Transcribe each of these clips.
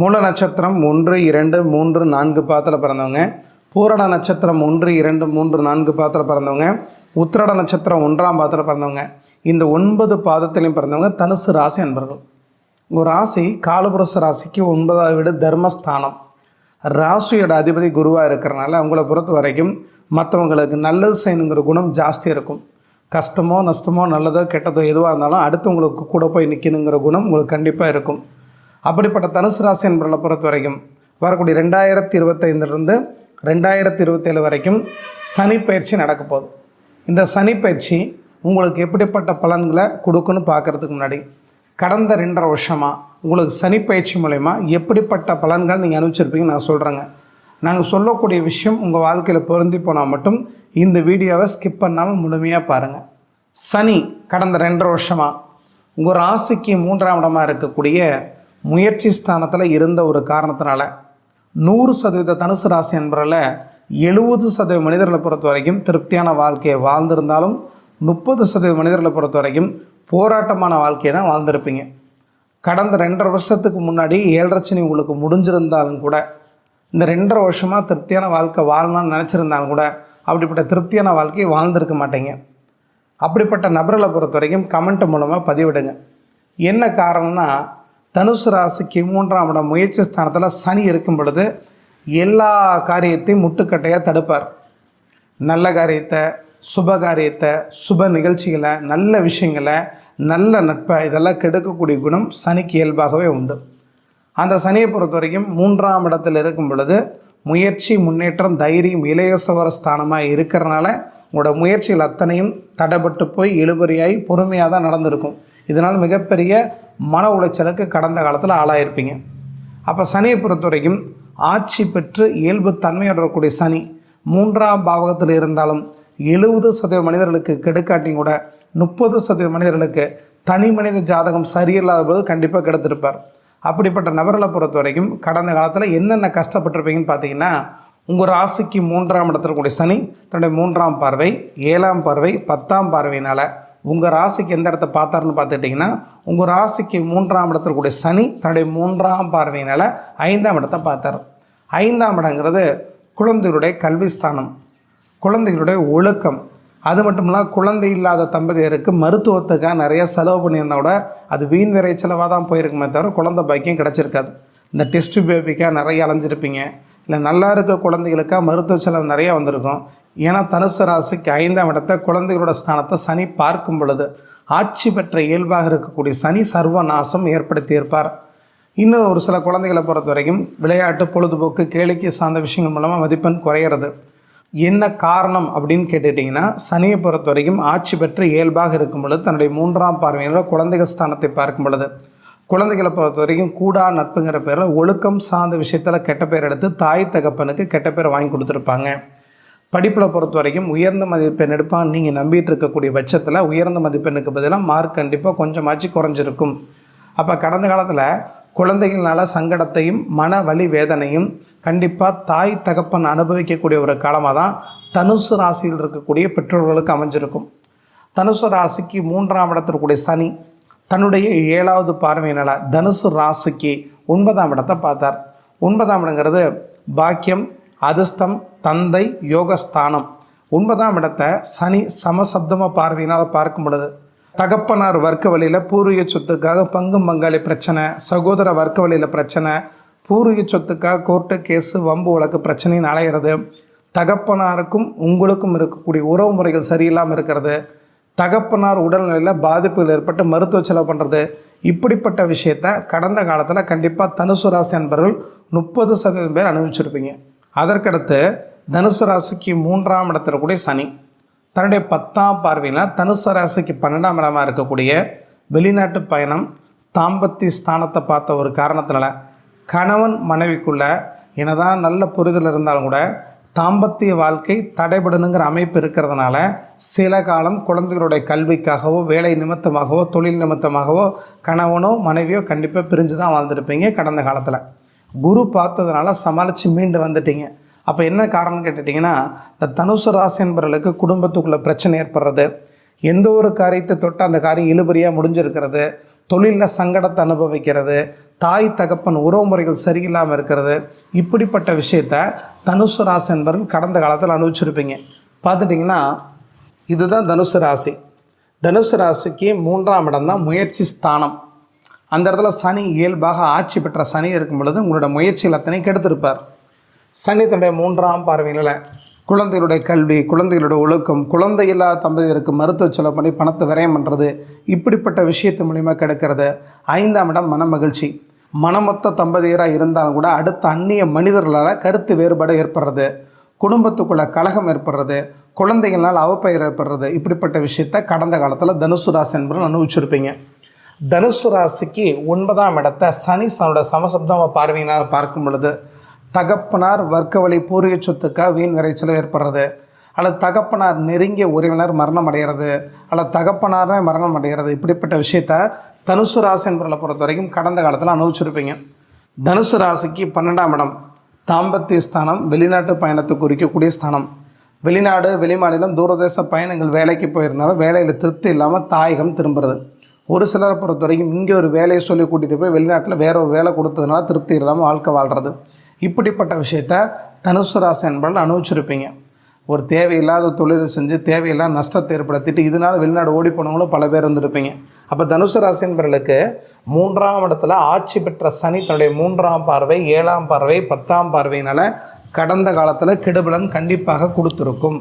மூல நட்சத்திரம் ஒன்று இரண்டு மூன்று நான்கு பாத்தில் பிறந்தவங்க. பூரண நட்சத்திரம் ஒன்று இரண்டு மூன்று நான்கு பாத்தில் பிறந்தவங்க. உத்திரட நட்சத்திரம் ஒன்றாம் பாத்தில் பிறந்தவங்க. இந்த ஒன்பது பாதத்திலையும் பிறந்தவங்க தனுசு ராசி அன்பர்கள். உங்கள் ராசி காலபுருஷ ராசிக்கு ஒன்பதாவது வீடு தர்மஸ்தானம். ராசியோட அதிபதி குருவாக இருக்கிறனால அவங்கள பொறுத்த வரைக்கும் மற்றவங்களுக்கு நல்லது செய்யணுங்கிற குணம் ஜாஸ்தி இருக்கும். கஷ்டமோ நஷ்டமோ நல்லதோ கெட்டதோ எதுவாக இருந்தாலும் அடுத்தவங்களுக்கு கூட போய் நிற்கணுங்கிற குணம் உங்களுக்கு கண்டிப்பாக இருக்கும். அப்படிப்பட்ட தனுசு ராசி என்பவர்களை பொறுத்த வரைக்கும் வரக்கூடிய ரெண்டாயிரத்தி இருபத்தைந்துலேருந்து ரெண்டாயிரத்தி இருபத்தேழு வரைக்கும் சனி பயிற்சி நடக்க போகுது. இந்த சனி பயிற்சி உங்களுக்கு எப்படிப்பட்ட பலன்களை கொடுக்குன்னு பார்க்குறதுக்கு முன்னாடி கடந்த ரெண்டரை வருஷமாக உங்களுக்கு சனி பயிற்சி மூலயமா எப்படிப்பட்ட பலன்கள் நீங்கள் அனுப்பிச்சிருப்பீங்கன்னு நான் சொல்கிறேங்க நாங்கள் சொல்லக்கூடிய விஷயம் உங்கள் வாழ்க்கையில் பொருந்தி போனால் மட்டும் இந்த வீடியோவை ஸ்கிப் பண்ணாமல் முழுமையாக பாருங்கள் சனி கடந்த ரெண்டரை வருஷமாக உங்கள் ராசிக்கு மூன்றாம் இடமாக இருக்கக்கூடிய முயற்சி ஸ்தானத்தில் இருந்த ஒரு காரணத்தினால நூறு சதவீத தனுசு ராசி என்பதில் எழுபது சதவீத மனிதர்களை பொறுத்த வரைக்கும் திருப்தியான வாழ்க்கையை வாழ்ந்திருந்தாலும் முப்பது சதவீத மனிதர்களை பொறுத்த வரைக்கும் போராட்டமான வாழ்க்கையை தான் வாழ்ந்திருப்பீங்க. கடந்த ரெண்டரை வருஷத்துக்கு முன்னாடி ஏழரை உங்களுக்கு முடிஞ்சிருந்தாலும் கூட இந்த ரெண்டரை வருஷமாக திருப்தியான வாழ்க்கை வாழணும்னு நினச்சிருந்தாலும் கூட அப்படிப்பட்ட திருப்தியான வாழ்க்கையை வாழ்ந்திருக்க மாட்டீங்க. அப்படிப்பட்ட நபர்களை பொறுத்த வரைக்கும் கமெண்ட் மூலமாக பதிவிடுங்க. என்ன காரணம்னா தனுசு ராசிக்கு மூன்றாம் இடம் முயற்சி ஸ்தானத்தில் சனி இருக்கும் பொழுது எல்லா காரியத்தையும் முட்டுக்கட்டையாக தடுப்பார். நல்ல காரியத்தை சுப காரியத்தை சுப நிகழ்ச்சிகளை நல்ல விஷயங்களை நல்ல நட்பை இதெல்லாம் கெடுக்கக்கூடிய குணம் சனிக்கு இயல்பாகவே உண்டு. அந்த சனியை பொறுத்த வரைக்கும் மூன்றாம் இடத்தில் இருக்கும் பொழுது முயற்சி முன்னேற்றம் தைரியம் இளையசவர ஸ்தானமாக இருக்கிறனால உங்களோட முயற்சிகள் அத்தனையும் தடைபட்டு போய் இழுபறியாகி பொறுமையாக தான் நடந்திருக்கும். இதனால் மிகப்பெரிய மன உளைச்சலுக்கு கடந்த காலத்தில் ஆளாயிருப்பீங்க. அப்போ சனியை பொறுத்த வரைக்கும் ஆட்சி பெற்று இயல்பு தன்மையோட இருக்கக்கூடிய சனி மூன்றாம் பாவகத்தில் இருந்தாலும் எழுபது சதவீத மனிதர்களுக்கு கெடுக்காட்டியும் கூட முப்பது சதவீத மனிதர்களுக்கு தனி மனித ஜாதகம் சரியில்லாத போது கண்டிப்பாக கெடுத்திருப்பார். அப்படிப்பட்ட நபர்களை பொறுத்த வரைக்கும் கடந்த காலத்தில் என்னென்ன கஷ்டப்பட்டிருப்பீங்கன்னு பார்த்தீங்கன்னா உங்கள் ராசிக்கு மூன்றாம் இடத்துல கூடிய சனி தன்னுடைய மூன்றாம் பார்வை ஏழாம் பார்வை பத்தாம் பார்வையினால் உங்கள் ராசிக்கு எந்த இடத்த பார்த்தாருன்னு பார்த்துட்டிங்கன்னா உங்கள் ராசிக்கு மூன்றாம் இடத்துல கூடிய சனி தன்னுடைய மூன்றாம் பார்வையினால் ஐந்தாம் இடத்தை பார்த்தார். ஐந்தாம் இடங்கிறது குழந்தைகளுடைய கல்வி ஸ்தானம் குழந்தைகளுடைய ஒழுக்கம். அது மட்டும் இல்லாமல் குழந்தை இல்லாத தம்பதியருக்கு மருத்துவத்துக்காக நிறைய செலவு பண்ணியிருந்தா கூட அது வீண் விரை செலவாக தான் போயிருக்குமே தவிர குழந்தை பாக்கியம் கிடச்சிருக்காது. இந்த டெஸ்ட் பேபிக்காக நிறைய அலைஞ்சிருப்பீங்க. இல்லை நல்லா இருக்க குழந்தைகளுக்காக மருத்துவ செலவு நிறையா வந்திருக்கும். ஏன்னா தனுசு ராசிக்கு ஐந்தாம் இடத்தை குழந்தைகளோட ஸ்தானத்தை சனி பார்க்கும் பொழுது ஆட்சி பெற்ற இயல்பாக இருக்கக்கூடிய சனி சர்வநாசம் ஏற்படுத்தியிருப்பார் இன்னும் ஒரு சில குழந்தைகளை பொறுத்த வரைக்கும் விளையாட்டு பொழுதுபோக்கு கேளிக்கை சார்ந்த விஷயங்கள் மூலமாக மதிப்பெண் குறையிறது. என்ன காரணம் அப்படின்னு கேட்டுட்டிங்கன்னா சனியை பொறுத்த வரைக்கும் ஆட்சி பெற்று இயல்பாக இருக்கும் பொழுது தன்னுடைய மூன்றாம் பார்வையில் குழந்தைகள் ஸ்தானத்தை பார்க்கும் பொழுது குழந்தைகளை பொறுத்த வரைக்கும் கூடா நட்புங்கிற பேரில் ஒழுக்கம் சார்ந்த விஷயத்தில் கெட்ட பேர் எடுத்து தாய் தகப்பனுக்கு கெட்ட பேர் வாங்கி கொடுத்துருப்பாங்க. படிப்பில் பொறுத்த வரைக்கும் உயர்ந்த மதிப்பெண் எடுப்பான் நீங்கள் நம்பிட்டு இருக்கக்கூடிய பட்சத்தில் உயர்ந்த மதிப்பெண்ணுக்கு பதிலாக மார்க் கண்டிப்பாக கொஞ்சமாச்சு குறைஞ்சிருக்கும். அப்போ கடந்த காலத்தில் குழந்தைகள்னால சங்கடத்தையும் மன வலி வேதனையும் கண்டிப்பாக தாய் தகப்பன் அனுபவிக்கக்கூடிய ஒரு காலமாக தான் தனுசு ராசியில் இருக்கக்கூடிய பெற்றோர்களுக்கு அமைஞ்சிருக்கும். தனுசு ராசிக்கு மூன்றாம் இடத்திற்குரிய சனி தன்னுடைய ஏழாவது பார்வையினால் தனுசு ராசிக்கு ஒன்பதாம் இடத்தை பார்த்தார். ஒன்பதாம் இடங்கிறது பாக்கியம் அதிர்ஷ்டம் தந்தை யோகஸ்தானம். ஒன்பதாம் இடத்தை சனி சமசப்தமாக பார்வையினால் பார்க்கும் பொழுது தகப்பனார் வர்க்க வழியில் பூர்வீக சொத்துக்காக பங்கு பங்காளி பிரச்சனை சகோதர வர்க்க வழியில் பிரச்சனை பூர்வீக சொத்துக்காக கோர்ட்டு கேஸு வம்பு வழக்கு பிரச்சனைன்னு அலையிறது தகப்பனாருக்கும் உங்களுக்கும் இருக்கக்கூடிய உறவு முறைகள் சரியில்லாமல் இருக்கிறது தகப்பனார் உடல்நிலையில் பாதிப்புகள் ஏற்பட்டு மருத்துவ செலவு பண்ணுறது இப்படிப்பட்ட விஷயத்த கடந்த காலத்தில் கண்டிப்பாக தனுசு ராசி அன்பர்கள் முப்பது சதவீதம் பேர் அனுபவிச்சிருப்பீங்க. அதற்கடுத்து தனுசு ராசிக்கு மூன்றாம் இடத்துல கூடிய சனி. தன்னுடைய பத்தாம் பார்வையில் தனுசு ராசிக்கு பன்னெண்டாம் இடமாக இருக்கக்கூடிய வெளிநாட்டு பயணம் தாம்பத்திய ஸ்தானத்தை பார்த்த ஒரு காரணத்தினால கணவன் மனைவிக்குள்ள என்னதான் நல்ல புரிதல் இருந்தாலும் கூட தாம்பத்திய வாழ்க்கை தடைபடணுங்கிற அமைப்பு இருக்கிறதுனால சில காலம் குழந்தைகளுடைய கல்விக்காகவோ வேலை நிமித்தமாகவோ தொழில் நிமித்தமாகவோ கணவனோ மனைவியோ கண்டிப்பாக பிரிஞ்சு தான் வாழ்ந்துருப்பீங்க கடந்த காலத்தில். குரு பார்த்ததுனால சமாளித்து மீண்டு வந்துட்டீங்க. அப்போ என்ன காரணம் கேட்டுட்டிங்கன்னா இந்த தனுசு ராசி என்பவர்களுக்கு குடும்பத்துக்குள்ளே பிரச்சனை ஏற்படுறது எந்த ஒரு காரியத்தை தொட்டு அந்த காரியம் இழுபறியாக முடிஞ்சிருக்கிறது தொழிலில் சங்கடத்தை அனுபவிக்கிறது தாய் தகப்பன் உறவு முறைகள் சரியில்லாமல் இருக்கிறது. இப்படிப்பட்ட விஷயத்த தனுசு ராசி என்பவர்கள் கடந்த காலத்தில் அனுபவிச்சிருப்பீங்க. பார்த்துட்டிங்கன்னா இதுதான் தனுசு ராசி. தனுசு ராசிக்கு மூன்றாம் இடம் தான் முயற்சி ஸ்தானம். அந்த இடத்துல சனி இயல்பாக ஆட்சி பெற்ற சனி இருக்கும் பொழுது உங்களோட முயற்சிகள் அத்தனை கெடுத்திருப்பார். சனி தன்னுடைய மூன்றாம் பார்வையில் குழந்தைகளுடைய கல்வி குழந்தைகளுடைய ஒழுக்கம் குழந்தை இல்லாத தம்பதியருக்கு மருத்துவ செலவு பண்ணி பணத்தை விரயம் பண்ணுறது இப்படிப்பட்ட விஷயத்து மூலிமா கிடைக்கிறது. ஐந்தாம் இடம் மன மகிழ்ச்சி. மனமொத்த தம்பதியராக இருந்தாலும் கூட அடுத்த அந்நிய மனிதர்களால் கருத்து வேறுபாடு ஏற்படுறது குடும்பத்துக்குள்ளே கலகம் ஏற்படுறது குழந்தைகளால் அவப்பெயர் ஏற்படுறது இப்படிப்பட்ட விஷயத்த கடந்த காலத்தில் தனுசு ராசி என்பவர்கள் அனுபவிச்சிருப்பீங்க. தனுசு ராசிக்கு ஒன்பதாம் இடத்தை சனி சனோட சமசப்தம் பார்வையினால் பார்க்கும் பொழுது தகப்பனார் வர்க்க வழி பூர்வீக சொத்துக்காக வீண் விரைச்சல் ஏற்படுறது. அல்லது தகப்பனார் நெருங்கிய உறவினர் மரணம் அடைகிறது அல்லது தகப்பனாரே மரணம் அடைகிறது இப்படிப்பட்ட விஷயத்த தனுசு ராசி என்பவர்களை பொறுத்த வரைக்கும் கடந்த காலத்தில் அனுபவிச்சிருப்பீங்க. தனுசு ராசிக்கு பன்னெண்டாம் இடம் தாம்பத்திய ஸ்தானம் வெளிநாட்டு பயணத்தை குறிக்கக்கூடிய ஸ்தானம். வெளிநாடு வெளிமாநிலம் தூரதேச பயணங்கள் வேலைக்கு போயிருந்தாலும் வேலையில் திருப்தி இல்லாமல் தாயகம் திரும்புறது. ஒரு சிலரை பொறுத்த வரைக்கும் இங்கே ஒரு வேலையை சொல்லி கூட்டிகிட்டு போய் வெளிநாட்டில் வேற ஒரு வேலை கொடுத்ததுனால திருப்தி இல்லாமல் வாழ்க்கை வாழ்கிறது இப்படிப்பட்ட விஷயத்த தனுசு ராசி என்பவர்கள் அனுபவிச்சிருப்பீங்க. ஒரு தேவையில்லாத தொழிலை செஞ்சு தேவையில்லாத நஷ்டத்தை ஏற்படுத்திட்டு இதனால் வெளிநாடு ஓடி போனவங்களும் பல பேர் இருந்திருப்பீங்க. அப்போ தனுசு ராசி என்பவர்களுக்கு மூன்றாம் இடத்துல ஆட்சி பெற்ற சனி தன்னுடைய மூன்றாம் பார்வை ஏழாம் பார்வை பத்தாம் பார்வையினால் கடந்த காலத்தில் கெடுபலன் கண்டிப்பாக கொடுத்துருக்கும்.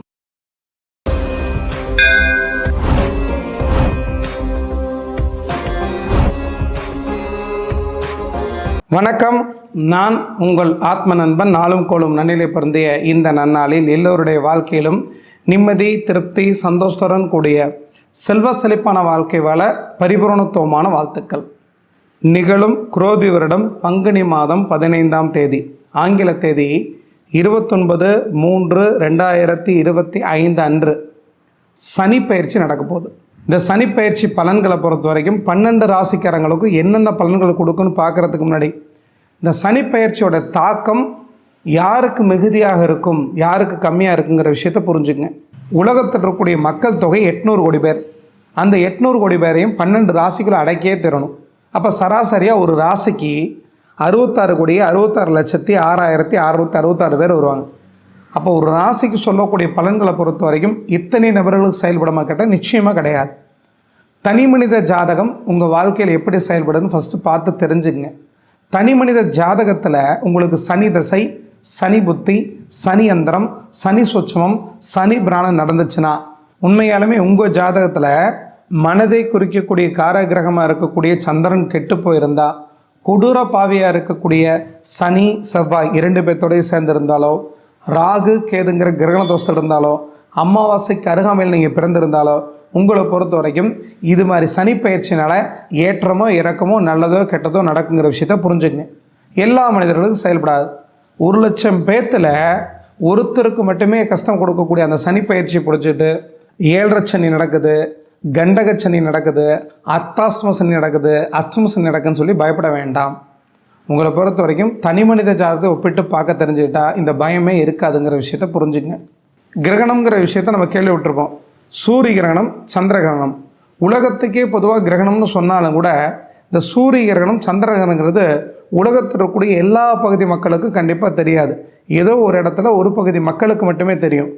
வணக்கம். நான் உங்கள் ஆத்ம நண்பன் நாளும் கோளும் நன்னிலை பொருந்திய இந்த நன்னாளில் எல்லோருடைய வாழ்க்கையிலும் நிம்மதி திருப்தி சந்தோஷத்துடன் கூடிய செல்வ செழிப்பான வாழ்க்கை வாழ பரிபூரணத்துவமான வாழ்த்துக்கள். நிகழும் குரோதி வருடம் பங்குனி மாதம் பதினைந்தாம் தேதி ஆங்கில தேதி இருபத்தொன்பது மூன்று ரெண்டாயிரத்தி இருபத்தி ஐந்து அன்று. சனி பயிற்சி நடக்க போகுது. இந்த சனி பயிற்சி பலன்களை பொறுத்த வரைக்கும் பன்னெண்டு ராசிக்காரங்களுக்கும் என்னென்ன பலன்கள் கொடுக்குன்னு பார்க்குறதுக்கு முன்னாடி இந்த சனிப்பயிற்சியோட தாக்கம் யாருக்கு மிகுதியாக இருக்கும் யாருக்கு கம்மியாக இருக்குங்கிற விஷயத்த புரிஞ்சுங்க உலகத்தில் இருக்கக்கூடிய மக்கள் தொகை எட்நூறு கோடி பேர். அந்த எட்நூறு கோடி பேரையும் பன்னெண்டு ராசிக்குள்ள அடக்கியே தரணும். அப்போ சராசரியாக ஒரு ராசிக்கு அறுபத்தாறு கோடி அறுபத்தாறு லட்சத்தி ஆறாயிரத்தி அறுபத்தி அறுபத்தாறு பேர் வருவாங்க. அப்போ ஒரு ராசிக்கு சொல்லக்கூடிய பலன்களை பொறுத்த வரைக்கும் இத்தனை நபர்களுக்கு செயல்படுமா கேட்டால் நிச்சயமாக கிடையாது. தனி மனித ஜாதகம் உங்கள் வாழ்க்கையில் எப்படி செயல்படுதுன்னு ஃபஸ்ட்டு பார்த்து தெரிஞ்சுங்க தனி மனித ஜாதகத்தில் உங்களுக்கு சனி தசை சனி புத்தி சனி அந்தரம் சனி சுட்சமம் சனி பிராணம் நடந்துச்சுன்னா உண்மையாலுமே உங்கள் ஜாதகத்தில் மனதை குறிக்கக்கூடிய காரகிரகமாக இருக்கக்கூடிய சந்திரன் கெட்டு போயிருந்தா கொடூர பாவியாக இருக்கக்கூடிய சனி செவ்வாய் இரண்டு பேர்த்தோடய சேர்ந்திருந்தாலோ ராகு கேதுங்கிற கிரகண தோஷத்தில் இருந்தாலோ அமாவாசைக்கு அருகாமையில் நீங்கள் பிறந்திருந்தாலோ உங்களை பொறுத்த வரைக்கும் இது மாதிரி சனி ஏற்றமோ இறக்கமோ நல்லதோ கெட்டதோ நடக்குங்கிற விஷயத்த புரிஞ்சுங்க எல்லா மனிதர்களுக்கும் செயல்படாது. ஒரு லட்சம் பேத்தில் ஒருத்தருக்கு மட்டுமே கஷ்டம் கொடுக்கக்கூடிய அந்த சனி பயிற்சி பிடிச்சிட்டு ஏழரை சனி நடக்குது கண்டக சனி நடக்குது அர்த்தாஸ்ம சனி நடக்குது அஸ்தம சனி நடக்குதுன்னு சொல்லி பயப்பட வேண்டாம். உங்களை பொறுத்த வரைக்கும் தனி மனித ஜாதகத்தை ஒப்பிட்டு பார்க்க தெரிஞ்சுக்கிட்டா இந்த பயமே இருக்காதுங்கிற விஷயத்த புரிஞ்சுங்க கிரகணம்ங்கிற விஷயத்த நம்ம கேள்வி விட்டுருப்போம் சூரிய கிரகணம் சந்திர கிரகணம் உலகத்துக்கே பொதுவாக கிரகணம்னு சொன்னாலும் கூட இந்த சூரிய கிரகணம் சந்திர கிரகணங்கிறது உலகத்தில் இருக்கக்கூடிய எல்லா பகுதி மக்களுக்கும் கண்டிப்பாக தெரியாது. ஏதோ ஒரு இடத்துல ஒரு பகுதி மக்களுக்கு மட்டுமே தெரியும்.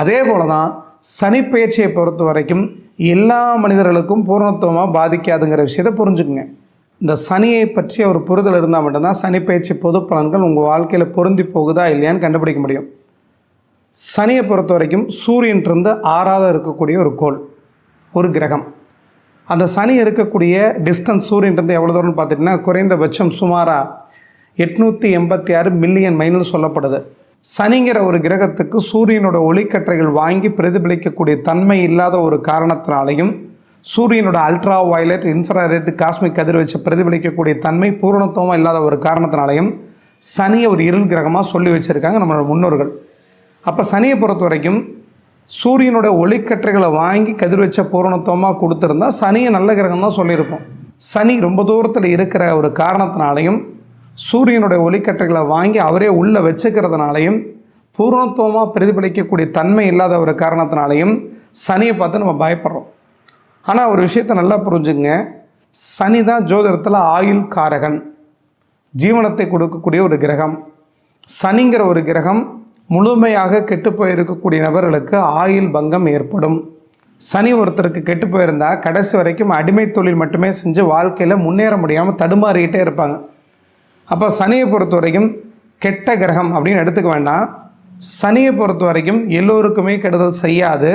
அதே போல தான் சனி பொறுத்த வரைக்கும் எல்லா மனிதர்களுக்கும் பூர்ணத்துவமாக பாதிக்காதுங்கிற விஷயத்தை புரிஞ்சுக்குங்க. இந்த சனியை பற்றிய ஒரு புரிதல் இருந்தால் மட்டும்தான் சனிப்பயிற்சி பொது பலன்கள் உங்கள் வாழ்க்கையில் பொருந்தி போகுதா இல்லையான்னு கண்டுபிடிக்க முடியும். சனியை பொறுத்த வரைக்கும் சூரியன்றிருந்து ஆறாவது இருக்கக்கூடிய ஒரு கோள் ஒரு கிரகம். அந்த சனி இருக்கக்கூடிய டிஸ்டன்ஸ் சூரியன்றது எவ்வளோ தூரம்னு பார்த்துட்டிங்கன்னா குறைந்தபட்சம் சுமாராக எட்நூற்றி எண்பத்தி ஆறு மில்லியன் மைல்னு சொல்லப்படுது. சனிங்கிற ஒரு கிரகத்துக்கு சூரியனோட ஒளிக்கற்றைகள் வாங்கி பிரதிபலிக்கக்கூடிய தன்மை இல்லாத ஒரு காரணத்தினாலையும் சூரியனோட அல்ட்ரா வயலட் இன்ஃப்ராரெட் காஸ்மிக் கதிர்வீச்சை பிரதிபலிக்கக்கூடிய தன்மை பூரணத்துவமாக இல்லாத ஒரு காரணத்தினாலையும் சனியை ஒரு இருள் கிரகமாக சொல்லி வச்சுருக்காங்க நம்மளோட முன்னோர்கள். அப்போ சனியை பொறுத்த வரைக்கும் சூரியனோட ஒளிக்கற்றைகளை வாங்கி கதிர்வச்ச பூரணத்துவமாக கொடுத்துருந்தா சனியை நல்ல கிரகம் தான் சொல்லியிருப்போம். சனி ரொம்ப தூரத்தில் இருக்கிற ஒரு காரணத்தினாலையும் சூரியனுடைய ஒளிக்கற்றைகளை வாங்கி அவரே உள்ளே வச்சுக்கிறதுனாலையும் பூரணத்துவமாக பிரதிபலிக்கக்கூடிய தன்மை இல்லாத ஒரு காரணத்தினாலையும் சனியை பார்த்து நம்ம பயப்படுறோம். ஆனால் ஒரு விஷயத்தை நல்லா புரிஞ்சுங்க சனி தான் ஜோதிடத்தில் ஆயுள் காரகன். ஜீவனத்தை கொடுக்கக்கூடிய ஒரு கிரகம். சனிங்கிற ஒரு கிரகம் முழுமையாக கெட்டு போயிருக்கக்கூடிய நபர்களுக்கு ஆயுள் பங்கம் ஏற்படும். சனி ஒருத்தருக்கு கெட்டு போயிருந்தா கடைசி வரைக்கும் அடிமை தொழில் மட்டுமே செஞ்சு வாழ்க்கையில் முன்னேற முடியாமல் தடுமாறிக்கிட்டே இருப்பாங்க. அப்போ சனியை பொறுத்த வரைக்கும் கெட்ட கிரகம் அப்படின்னு எடுத்துக்க வேண்டாம். சனியை பொறுத்த வரைக்கும் எல்லோருக்குமே கெடுதல் செய்யாது.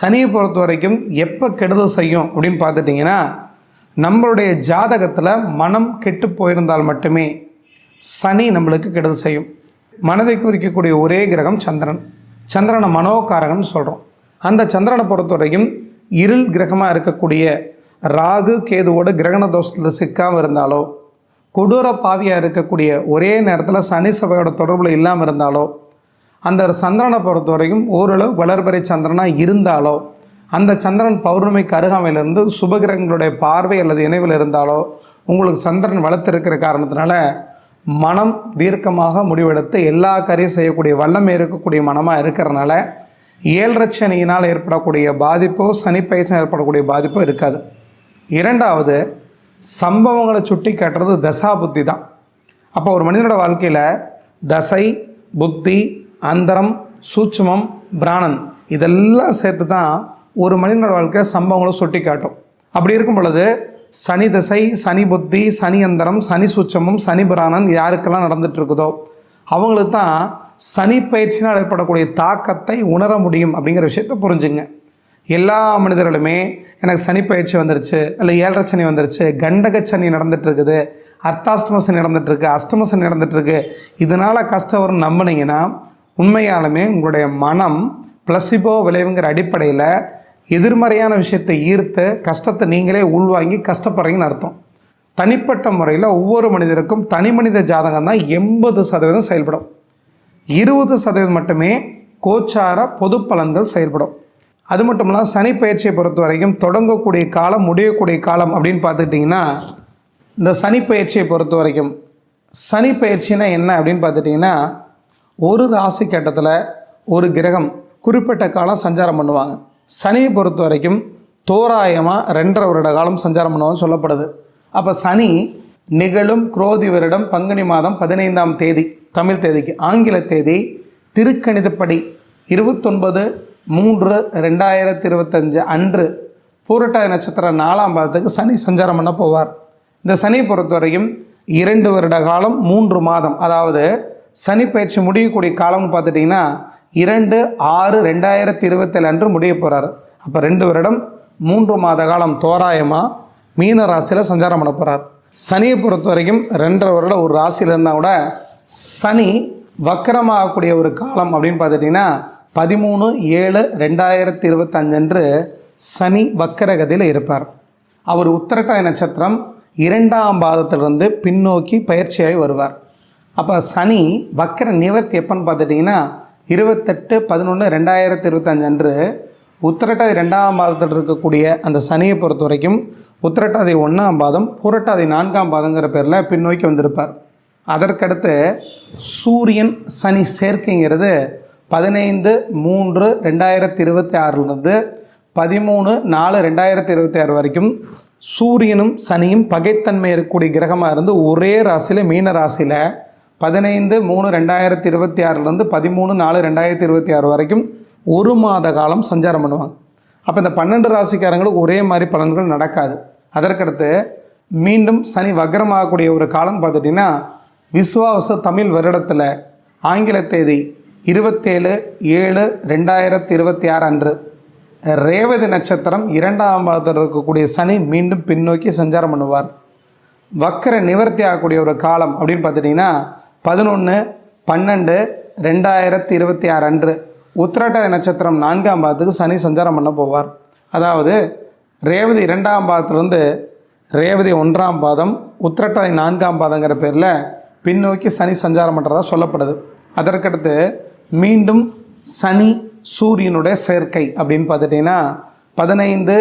சனியை பொறுத்த வரைக்கும் எப்போ கெடுதல் செய்யும் அப்படின்னு பார்த்துட்டிங்கன்னா நம்மளுடைய ஜாதகத்தில் மனம் கெட்டு போயிருந்தால் மட்டுமே சனி நம்மளுக்கு கெடுதல் செய்யும். மனதை குறிக்கக்கூடிய ஒரே கிரகம் சந்திரன். சந்திரனை மனோகாரகன் சொல்கிறோம் அந்த சந்திரனை பொறுத்த வரைக்கும் இருள் கிரகமாக இருக்கக்கூடிய ராகு கேதுவோட கிரகண தோஷத்தில் சிக்காமல் இருந்தாலோ கொடூர பாவியாக இருக்கக்கூடிய ஒரே நேரத்தில் சனி சபையோட தொடர்பில் இல்லாமல் இருந்தாலோ அந்த சந்திரனை பொறுத்த வரைக்கும் ஓரளவு வளர்பறை சந்திரனாக இருந்தாலோ அந்த சந்திரன் பௌர்ணமிக்கு அருகாமையிலிருந்து சுபகிரகங்களுடைய பார்வை அல்லது இணைவில் இருந்தாலோ உங்களுக்கு சந்திரன் வளர்த்திருக்கிற காரணத்தினால மனம் தீர்க்கமாக முடிவெடுத்து எல்லா காரியம் செய்யக்கூடிய வல்லமை இருக்கக்கூடிய மனமாக இருக்கிறனால ஏழரை சனியினால் ஏற்படக்கூடிய பாதிப்போ சனிப்பயிற்சியில் ஏற்படக்கூடிய பாதிப்போ இருக்காது. இரண்டாவது சம்பவங்களை சுட்டி காட்டுறது தசா புத்தி தான். அப்போ ஒரு மனிதனோட வாழ்க்கையில் தசை புத்தி அந்தரம் சூட்சமம் பிராணன் இதெல்லாம் சேர்த்து தான் ஒரு மனிதனோட வாழ்க்கையில் சம்பவங்களை சுட்டி காட்டும். அப்படி இருக்கும் பொழுது சனி தசை சனி புத்தி சனி அந்தரம் சனி சுச்சமும் சனி பிராணன் யாருக்கெல்லாம் நடந்துட்டு இருக்குதோ அவங்களுக்கு தான் சனி பயிற்சினால் ஏற்படக்கூடிய தாக்கத்தை உணர முடியும் அப்படிங்கிற விஷயத்தை புரிஞ்சுங்க. எல்லா மனிதர்களுமே எனக்கு சனி பயிற்சி வந்துருச்சு இல்லை ஏழரை சனி வந்துருச்சு கண்டக சனி நடந்துட்டு இருக்குது அர்த்தாஷ்டம சனி நடந்துட்டுருக்கு அஷ்டம சனி நடந்துட்டுருக்கு. இதனால் கஷ்டம் வரும்னு நம்பினீங்கன்னா உண்மையாலுமே உங்களுடைய மனம் பிளசிபோ விளைவுங்கிற அடிப்படையில் எதிர்மறையான விஷயத்தை ஈர்த்த கஷ்டத்தை நீங்களே உள்வாங்கி கஷ்டப்படுறீங்கன்னு அர்த்தம். தனிப்பட்ட முறையில் ஒவ்வொரு மனிதருக்கும் தனி மனித ஜாதகம் தான் எண்பது சதவீதம் செயல்படும். இருபது சதவீதம் மட்டுமே கோச்சார பொது பலன்கள் செயல்படும். அது மட்டும் இல்லாமல் சனி பயிற்சியை பொறுத்த வரைக்கும் தொடங்கக்கூடிய காலம் முடியக்கூடிய காலம் அப்படின்னு பார்த்துக்கிட்டிங்கன்னா இந்த சனி பயிற்சியை பொறுத்த வரைக்கும் சனி பயிற்சினா என்ன அப்படின்னு பார்த்துட்டிங்கன்னா ஒரு ராசி கட்டத்தில் ஒரு கிரகம் குறிப்பிட்ட காலம் சஞ்சாரம் பண்ணுவாங்க. சனியை பொறுத்த வரைக்கும் தோராயமாக ரெண்டரை வருட காலம் சஞ்சாரம் பண்ணுவோம் சொல்லப்படுது. அப்போ சனி நிகழும் குரோதி வருடம் பங்குனி மாதம் பதினைந்தாம் தேதி தமிழ் தேதிக்கு. ஆங்கில தேதி திருக்கணிதப்படி இருபத்தொன்பது மூன்று ரெண்டாயிரத்தி இருபத்தஞ்சு அன்று பூரட்டாய நட்சத்திரம் நாலாம் பாதத்துக்கு சனி சஞ்சாரம் பண்ண போவார். இந்த சனியை பொறுத்த வரைக்கும் இரண்டு வருட காலம் மூன்று மாதம். அதாவது சனி பயிற்சி முடியக்கூடிய காலம்னு பார்த்துட்டிங்கன்னா இரண்டு ஆறு ரெண்டாயிரத்தி இருபத்தேழு அன்று முடிய போகிறார் அப்போ ரெண்டு வருடம் மூன்று மாத காலம் தோராயமாக மீன ராசியில் சஞ்சாரம் பண்ண போகிறார் சனியை பொறுத்த வரைக்கும் ரெண்டரை வருடம் ஒரு ராசியில் இருந்தால் கூட சனி வக்கரமாகக்கூடிய ஒரு காலம் அப்படின்னு பார்த்துட்டிங்கன்னா பதிமூணு ஏழு ரெண்டாயிரத்தி இருபத்தஞ்சன்று சனி வக்கரகதியில் இருப்பார். அவர் உத்தரட்டாய் நட்சத்திரம் இரண்டாம் பாதத்திலிருந்து பின்னோக்கி பயிற்சியாகி வருவார். அப்போ சனி வக்கர நிவர்த்தி எப்போன்னு பார்த்துட்டிங்கன்னா இருபத்தெட்டு பதினொன்று ரெண்டாயிரத்தி இருபத்தஞ்சு அன்று உத்திரட்டாதி ரெண்டாம் பாதத்தில் இருக்கக்கூடிய அந்த சனியை பொறுத்த வரைக்கும் உத்திரட்டாதி ஒன்றாம் பாதம் புரட்டாதி நான்காம் பாதங்கிற பேரில் பின்னோக்கி வந்திருப்பார். அதற்கடுத்து சூரியன் சனி சேர்க்கைங்கிறது பதினைந்து மூன்று ரெண்டாயிரத்தி இருபத்தி ஆறிலிருந்து பதிமூணு நாலு ரெண்டாயிரத்தி இருபத்தி ஆறு வரைக்கும் சூரியனும் சனியும் பகைத்தன்மை இருக்கக்கூடிய கிரகமாக இருந்து ஒரே ராசியில் மீன ராசியில் பதினைந்து மூணு ரெண்டாயிரத்தி இருபத்தி ஆறுலேருந்து பதிமூணு நாலு ரெண்டாயிரத்தி இருபத்தி ஆறு வரைக்கும் ஒரு மாத காலம் சஞ்சாரம் பண்ணுவாங்க. அப்போ இந்த பன்னெண்டு ராசிக்காரங்களுக்கு ஒரே மாதிரி பலன்கள் நடக்காது. அதற்கடுத்து மீண்டும் சனி வக்ரமாகக்கூடிய ஒரு காலம் பார்த்துட்டிங்கன்னா விஸ்வாவச தமிழ் வருடத்தில் ஆங்கில தேதி இருபத்தேழு ஏழு ரெண்டாயிரத்தி இருபத்தி ஆறு அன்று. ரேவதி நட்சத்திரம் இரண்டாம் பாதத்தில் இருக்கக்கூடிய சனி மீண்டும் பின்னோக்கி சஞ்சாரம் பண்ணுவார். வக்கர நிவர்த்தி ஆகக்கூடிய ஒரு காலம் அப்படின்னு பார்த்துட்டிங்கன்னா பதினொன்று பன்னெண்டு ரெண்டாயிரத்தி இருபத்தி ஆறு அன்று உத்திரட்டாதி நட்சத்திரம் நான்காம் பாதத்துக்கு சனி சஞ்சாரம் பண்ண போவார். அதாவது ரேவதி இரண்டாம் பாதத்திலிருந்து ரேவதி ஒன்றாம் பாதம் உத்திரட்டாதி நான்காம் பாதங்கிற பேரில் பின்னோக்கி சனி சஞ்சாரம் பண்ணுறதா சொல்லப்படுது. அதற்கடுத்து மீண்டும் சனி சூரியனுடைய சேர்க்கை அப்படின்னு பார்த்துட்டிங்கன்னா பதினைந்து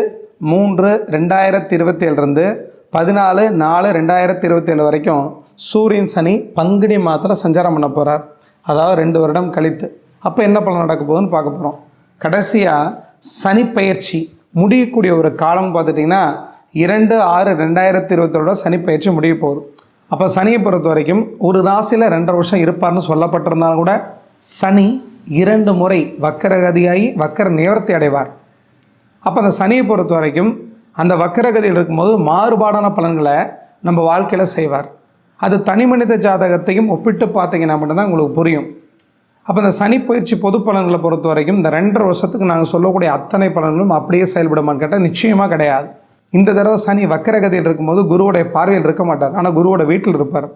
மூன்று ரெண்டாயிரத்தி இருபத்தி ஏழுலேருந்து பதினாலு நாலு ரெண்டாயிரத்தி இருபத்தேழு வரைக்கும் சூரியன் சனி பங்குனி மாதத்தில் சஞ்சாரம் பண்ண போகிறார் அதாவது ரெண்டு வருடம் கழித்து. அப்போ என்ன பலன் நடக்க போகுதுன்னு பார்க்க போகிறோம் கடைசியாக சனி பயிற்சி முடியக்கூடிய ஒரு காலம் பார்த்துட்டிங்கன்னா இரண்டு ஆறு ரெண்டாயிரத்தி இருபத்தோட சனி பயிற்சி முடிய போகுது. அப்போ சனியை பொறுத்த வரைக்கும் ஒரு ராசியில் ரெண்டரை வருஷம் இருப்பார்னு சொல்லப்பட்டிருந்தாலும் கூட சனி இரண்டு முறை வக்கரகதியாகி வக்கர நிவர்த்தி அடைவார். அப்போ அந்த சனியை பொறுத்த வரைக்கும் அந்த வக்கரகதியில் இருக்கும்போது மாறுபாடான பலன்களை நம்ம வாழ்க்கையில் செய்வார். அது தனி மனித ஜாதகத்தையும் ஒப்பிட்டு பார்த்தீங்கன்னா மட்டும்தான் உங்களுக்கு புரியும். அப்போ இந்த சனி பயிற்சி பொது பலன்களை பொறுத்த வரைக்கும் இந்த ரெண்டரை வருஷத்துக்கு நாங்கள் சொல்லக்கூடிய அத்தனை பலன்களும் அப்படியே செயல்படுமான்னு கேட்டால் நிச்சயமாக கிடையாது. இந்த தடவை சனி வக்கரகதியில் இருக்கும்போது குருவுடைய பார்வையில் இருக்க மாட்டார். ஆனால் குருவோட வீட்டில் இருப்பார்.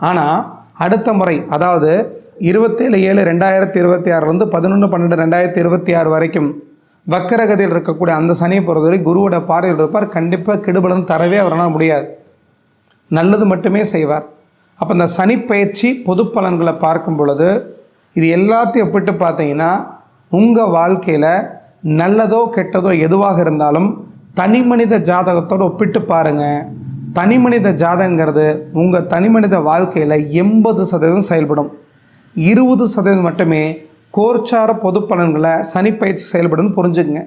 ஆனால் அடுத்த முறை அதாவது இருபத்தேழு ஏழு ரெண்டாயிரத்தி இருபத்தி ஆறுலேருந்து பதினொன்று பன்னெண்டு ரெண்டாயிரத்தி இருபத்தி ஆறு வரைக்கும் வக்கரகதியில் இருக்கக்கூடிய அந்த சனியை பொறுத்தவரை குருவோட பார்வையில் இருப்பார். கண்டிப்பாக கெடுபலன் தரவே அவரால் முடியாது. நல்லது மட்டுமே செய்வார். அப்போ இந்த சனி பயிற்சி பொது பலன்களை பார்க்கும் பொழுது இது எல்லாத்தையும் ஒப்பிட்டு பார்த்தீங்கன்னா உங்கள் வாழ்க்கையில் நல்லதோ கெட்டதோ எதுவாக இருந்தாலும் தனி மனித ஜாதகத்தோடு ஒப்பிட்டு பாருங்கள் தனி மனித ஜாதகங்கிறது உங்கள் தனி மனித வாழ்க்கையில் எண்பது சதவீதம் செயல்படும். இருபது சதவீதம் மட்டுமே கோர்ச்சார பொது பலன்களை சனி பயிற்சி செயல்படும் புரிஞ்சுக்குங்க.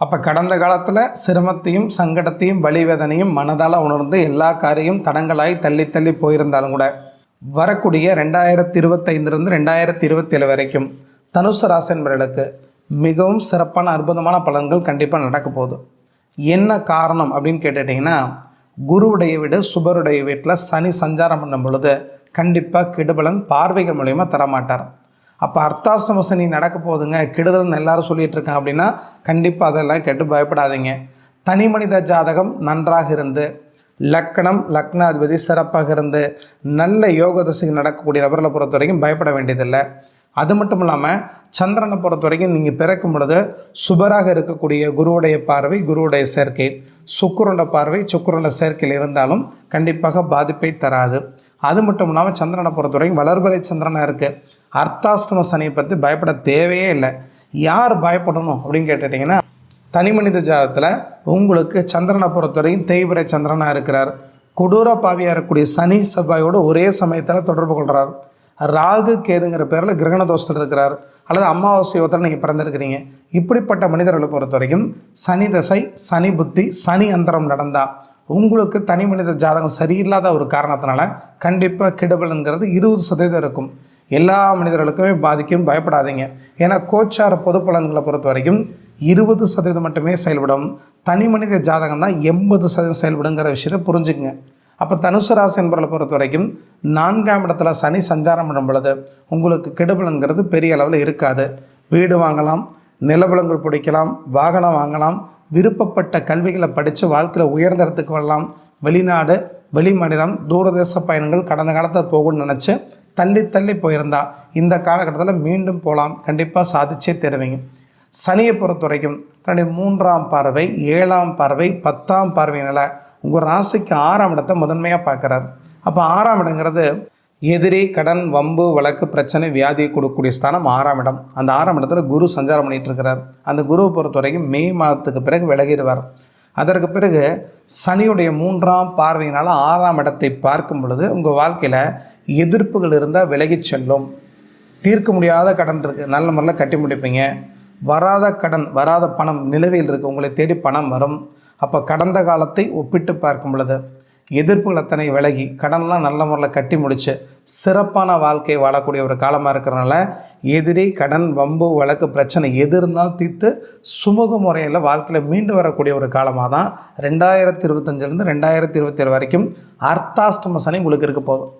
அப்போ கடந்த காலத்தில் சிரமத்தையும் சங்கடத்தையும் வழிவேதனையும் மனதால் உணர்ந்து எல்லா காரியம் தடங்களாய் தள்ளி தள்ளி போயிருந்தாலும் கூட வரக்கூடிய ரெண்டாயிரத்தி இருபத்தைந்துலேருந்து ரெண்டாயிரத்தி இருபத்தேழு வரைக்கும் தனுசு ராசி மிகவும் சிறப்பான அற்புதமான பலன்கள் கண்டிப்பாக நடக்க போகுது. என்ன காரணம் அப்படின்னு கேட்டுட்டிங்கன்னா குருவுடைய வீடு சுபருடைய வீட்டில் சனி சஞ்சாரம் பண்ணும் பொழுது கண்டிப்பாக கெடுபலன் பார்வைகள் மூலயமா தரமாட்டார். அப்போ அர்த்தாஷ்டம சனி நடக்க போகுதுங்க கெடுதல்னு எல்லாரும் சொல்லிட்டு இருக்காங்க அப்படின்னா கண்டிப்பாக அதெல்லாம் கேட்டு பயப்படாதீங்க. தனி மனித ஜாதகம் நன்றாக இருந்து லக்கணம் லக்னாதிபதி சிறப்பாக இருந்து நல்ல யோக தசைகள் நடக்கக்கூடிய நபர்களை பொறுத்த வரைக்கும் பயப்பட வேண்டியதில்லை. அது மட்டும் இல்லாமல் சந்திரனை பொறுத்த வரைக்கும் நீங்கள் பிறக்கும் பொழுது சுபராக இருக்கக்கூடிய குருவுடைய பார்வை குருவுடைய சேர்க்கை. சுக்குரண்ட பார்வை சுக்குரண்ட சேர்க்கையில் இருந்தாலும் கண்டிப்பாக பாதிப்பை தராது. அது மட்டும் இல்லாமல் சந்திரனை பொறுத்த வரைக்கும் வளர்பறை சந்திரனாக இருக்குது அர்த்தாஷ்டம சனியை பற்றி பயப்பட தேவையே இல்லை. யார் பயப்படணும் அப்படின்னு கேட்டுட்டிங்கன்னா தனி மனித ஜாதகத்தில் உங்களுக்கு சந்திரனை பொறுத்தவரையும் தேய்பிரை சந்திரனாக இருக்கிறார். கொடூர பாவியாக இருக்கக்கூடிய சனி செவ்வாயோடு ஒரே சமயத்தில் தொடர்பு கொள்கிறார் ராகு கேதுங்கிற பேரில் கிரகண தோஷத்தில் இருக்கிறார். அல்லது அமாவாசை யோகத்தில் நீங்கள் பிறந்திருக்கிறீங்க. இப்படிப்பட்ட மனிதர்களை பொறுத்த வரைக்கும் சனி தசை சனி புத்தி சனி அந்தரம் நடந்தால் உங்களுக்கு தனி மனித ஜாதகம் சரியில்லாத ஒரு காரணத்தினால கண்டிப்பாக கெடுபலன்கிறது இருபது சதவீதம் இருக்கும். எல்லா மனிதர்களுக்குமே பாதிக்கும் பயப்படாதீங்க. ஏன்னா கோச்சார பொது பலன்களை பொறுத்த வரைக்கும் இருபது சதவீதம் மட்டுமே செயல்படும். தனி மனித ஜாதகம் தான் எண்பது சதவீதம் செயல்படுங்கிற விஷயத்தை புரிஞ்சுக்குங்க. அப்போ தனுசு ராசி என்பவர்களை பொறுத்த வரைக்கும் நான்காம் இடத்துல சனி சஞ்சாரம் பண்ணும் பொழுது உங்களுக்கு கெடுபலங்கிறது பெரிய அளவில் இருக்காது. வீடு வாங்கலாம் நிலவலங்கள் பிடிக்கலாம் வாகனம் வாங்கலாம் விருப்பப்பட்ட கல்விகளை படித்து வாழ்க்கையில் உயர்ந்த இடத்துக்கு வரலாம். வெளிநாடு வெளிமாநிலம் தூரதேச பயணங்கள் கடந்த காலத்தில் போகணும்னு நினச்சி தள்ளி தள்ளி போயிருந்தா இந்த காலகட்டத்தில் மீண்டும் போகலாம் கண்டிப்பாக சாதிச்சே தருவீங்க. சனியை பொறுத்த வரைக்கும் தன்னுடைய மூன்றாம் பார்வை ஏழாம் பார்வை பத்தாம் பார்வையினால் உங்கள் ராசிக்கு ஆறாம் இடத்தை முதன்மையாக பார்க்குறார். அப்போ ஆறாம் இடங்கிறது எதிரி கடன் வம்பு வழக்கு பிரச்சனை வியாதி கொடுக்கக்கூடிய ஸ்தானம் ஆறாம் இடம். அந்த ஆறாம் இடத்துல குரு சஞ்சாரம் பண்ணிகிட்டு இருக்கிறார். அந்த குருவை பொறுத்த வரைக்கும் மே மாதத்துக்கு பிறகு விலகிடுவார். அதற்கு பிறகு சனியுடைய மூன்றாம் பார்வையினால் ஆறாம் இடத்தை பார்க்கும் பொழுது உங்கள் வாழ்க்கையில் எதிர்ப்புகள் இருந்தால் விலகிச் செல்லும். தீர்க்க முடியாத கடன் இருக்குது நல்ல முறையில் கட்டி முடிப்பீங்க. வராத கடன் வராத பணம் நிலுவையில் இருக்குது உங்களை தேடி பணம் வரும். அப்போ கடந்த காலத்தை ஒப்பிட்டு பார்க்கும் பொழுது எதிர்ப்புகள் அத்தனை விலகி கடன்லாம் நல்ல முறையில் கட்டி முடிச்சு சிறப்பான வாழ்க்கையை வாழக்கூடிய ஒரு காலமாக இருக்கிறனால எதிரி கடன் வம்பு வழக்கு பிரச்சனை எது இருந்தாலும் தீர்த்து சுமூக முறையில் வாழ்க்கையில் மீண்டு வரக்கூடிய ஒரு காலமாக தான் ரெண்டாயிரத்தி இருபத்தஞ்சிலேருந்து ரெண்டாயிரத்தி இருபத்தேழு வரைக்கும் அர்த்தாஷ்டம சனி உங்களுக்கு இருக்க போதும்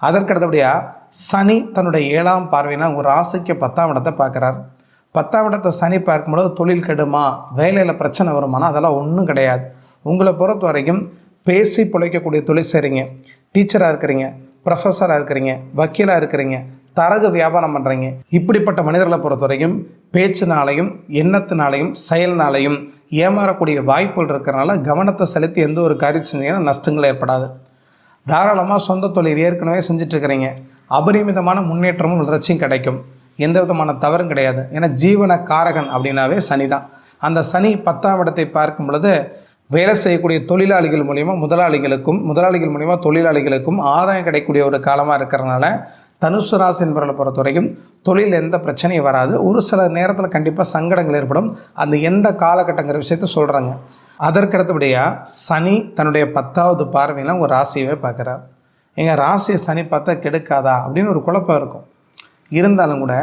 அதற்கடுத்தபடியாக சனி தன்னுடைய ஏழாம் பார்வையினா ஒரு ராசிக்கு பத்தாம் இடத்தை பார்க்குறாரு. பத்தாம் இடத்தை சனி பார்க்கும்பொழுது தொழில் கெடுமா வேலையில் பிரச்சனை வருமானா அதெல்லாம் ஒன்றும் கிடையாது. உங்களை பொறுத்த வரைக்கும் பேசி பிழைக்கக்கூடிய தொழில் செய்கிறீங்க டீச்சராக இருக்கிறீங்க ப்ரொஃபஸராக இருக்கிறீங்க வக்கீலாக இருக்கிறீங்க தரகு வியாபாரம் பண்ணுறீங்க இப்படிப்பட்ட மனிதர்களை பொறுத்த வரைக்கும் பேச்சினாலையும் எண்ணத்தினாலையும் செயல்னாலையும் ஏமாறக்கூடிய வாய்ப்புகள் இருக்கிறனால கவனத்தை செலுத்தி எந்த ஒரு காரியம் செஞ்சீங்கன்னா நஷ்டங்கள் ஏற்படாது. தாராளமாக சொந்த தொழில் ஏற்கனவே செஞ்சிட்ருக்கிறீங்க அபரிமிதமான முன்னேற்றமும் வளர்ச்சியும் கிடைக்கும். எந்த விதமான தவறும் கிடையாது. ஏன்னா ஜீவன காரகன் அப்படின்னாவே சனி தான் அந்த சனி பத்தாம் இடத்தை பார்க்கும் பொழுது வேலை செய்யக்கூடிய தொழிலாளிகள் மூலிமா முதலாளிகளுக்கும் முதலாளிகள் மூலிமா தொழிலாளிகளுக்கும் ஆதாயம் கிடைக்கக்கூடிய ஒரு காலமாக இருக்கிறனால தனுசு ராசி என்பவர்களை பொறுத்த வரைக்கும் தொழில் எந்த பிரச்சனையும் வராது. ஒரு சில நேரத்தில் கண்டிப்பாக சங்கடங்கள் ஏற்படும். அந்த எந்த காலகட்டங்கிற விஷயத்த சொல்கிறாங்க அதற்கடுத்தபடியாக சனி தன்னுடைய பத்தாவது பார்வையில் ஒரு ராசியவே பார்க்குறார். எங்கள் ராசியை சனி பார்த்தா கெடுக்காதா? அப்படின்னு ஒரு குழப்பம் இருக்கும். இருந்தாலும் கூட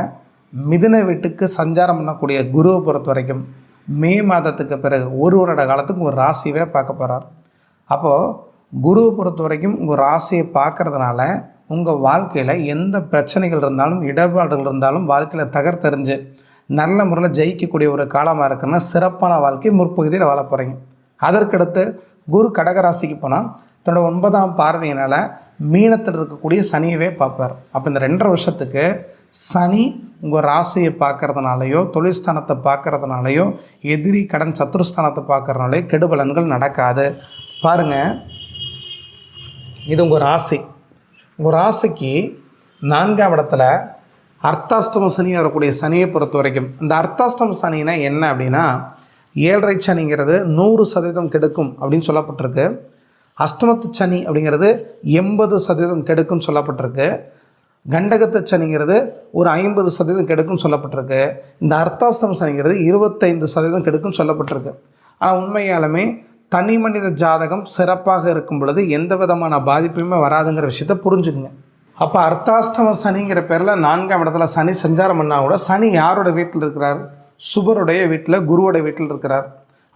மிதுன வீட்டுக்கு சஞ்சாரம் பண்ணக்கூடிய குருவை பொறுத்த வரைக்கும் மே மாதத்துக்கு பிறகு ஒரு வருட காலத்துக்கு ஒரு ராசியவே பார்க்க போகிறார் அப்போது குருவை பொறுத்த வரைக்கும் உங்கள் ராசியை பார்க்கறதுனால உங்கள் வாழ்க்கையில் எந்த பிரச்சனைகள் இருந்தாலும் இடர்பாடுகள் இருந்தாலும் வாழ்க்கையில் தகர்த்தெறிஞ்சு நல்ல முறையில் ஜெயிக்கக்கூடிய ஒரு காலமாக இருக்குன்னா சிறப்பான வாழ்க்கை முற்பகுதியில் வாழ போகிறீங்க அதற்கடுத்து குரு கடகராசிக்கு போனால் தன்னோட ஒன்பதாம் பார்வையினால் மீனத்தில் இருக்கக்கூடிய சனியவே பார்ப்பார். அப்போ இந்த ரெண்டரை வருஷத்துக்கு சனி உங்கள் ராசியை பார்க்கறதுனாலையோ தொழில் பார்க்குறதுனாலையோ பார்க்கறதுனாலையோ எதிரி கடன் சத்ருஸ்தானத்தை பார்க்கறதுனாலையோ கெடுபலன்கள் நடக்காது. பாருங்கள் இது உங்கள் ராசி. உங்கள் ராசிக்கு நான்காம் இடத்துல அர்த்தாஷ்டம சனி வரக்கூடிய சனியை பொறுத்த வரைக்கும் இந்த அர்த்தாஷ்டம சனினா என்ன அப்படின்னா ஏழரை சனிங்கிறது நூறு சதவீதம் கெடுக்கும் அப்படின்னு சொல்லப்பட்டிருக்கு. அஷ்டமத்து சனி அப்படிங்கிறது எண்பது சதவீதம் கெடுக்கும்னு சொல்லப்பட்டிருக்கு. கண்டகத்தை சனிங்கிறது ஒரு ஐம்பது சதவீதம் கெடுக்கும்னு சொல்லப்பட்டிருக்கு. இந்த அர்த்தாஸ்தம் சனிங்கிறது இருபத்தைந்து சதவீதம் கெடுக்கும்னு சொல்லப்பட்டிருக்கு. ஆனால் உண்மையாலுமே தனி மனித ஜாதகம் சிறப்பாக இருக்கும் பொழுது எந்த விதமான பாதிப்புமே வராதுங்கிற விஷயத்த புரிஞ்சுக்குங்க. அப்போ அர்த்தாஷ்டம சனிங்கிற பேரில் நான்காம் இடத்துல சனி சஞ்சாரம் பண்ணால் கூட சனி யாரோட வீட்டில் இருக்கிறார்? சுபருடைய வீட்டில் குருவோட வீட்டில் இருக்கிறார்.